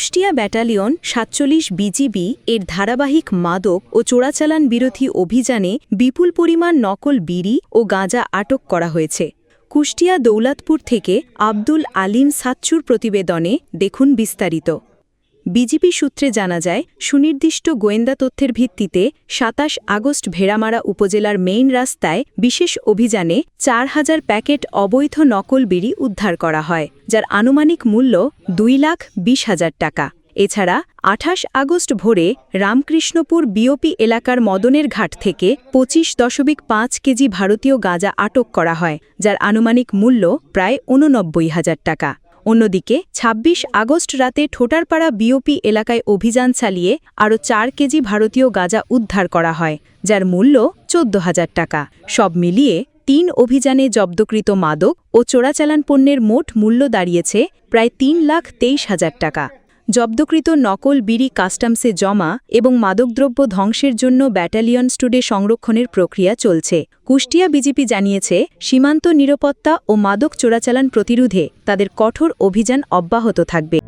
Kushtia battalion সাতচল্লিশ BGB এর ধারাবাহিক মাদক ও চোরাচালান বিরোধী অভিযানে বিপুল পরিমাণ নকল বিড়ি ও গাঁজা আটক করা হয়েছে। কুষ্টিয়া দৌলাতপুর থেকে আব্দুল আলিম সাচ্চুর প্রতিবেদনে দেখুন বিস্তারিত। বিজিবি সূত্রে জানা যায়, সুনির্দিষ্ট গোয়েন্দা তথ্যের ভিত্তিতে সাতাশ আগস্ট ভেড়ামারা উপজেলার মেইন রাস্তায় বিশেষ অভিযানে চার হাজার প্যাকেট অবৈধ নকল বিড়ি উদ্ধার করা হয়, যার আনুমানিক মূল্য দুই লাখ বিশ হাজার টাকা। এছাড়া আঠাশ আগস্ট ভোরে রামকৃষ্ণপুর বিওপি এলাকার মদনের ঘাট থেকে পঁচিশ দশমিক পাঁচ কেজি ভারতীয় গাঁজা আটক করা হয়, যার আনুমানিক মূল্য প্রায় ঊননব্বই হাজার টাকা। অন্যদিকে ২৬ আগস্ট রাতে ঠোটারপাড়া বিওপি এলাকায় অভিযান চালিয়ে আরও চার কেজি ভারতীয় গাঁজা উদ্ধার করা হয়, যার মূল্য চোদ্দ হাজার টাকা। সব মিলিয়ে তিন অভিযানে জব্দকৃত মাদক ও চোরাচালান পণ্যের মোট মূল্য দাঁড়িয়েছে প্রায় তিন লাখ তেইশ হাজার টাকা। জব্দকৃত নকল বিড়ি কাস্টমসে জমা এবং মাদকদ্রব্য ধ্বংসের জন্য ব্যাটালিয়ন স্টুডে সংরক্ষণের প্রক্রিয়া চলছে। কুষ্টিয়া বিজেপি জানিয়েছে, সীমান্ত নিরাপত্তা ও মাদক চোরাচালান প্রতিরোধে তাদের কঠোর অভিযান অব্যাহত থাকবে।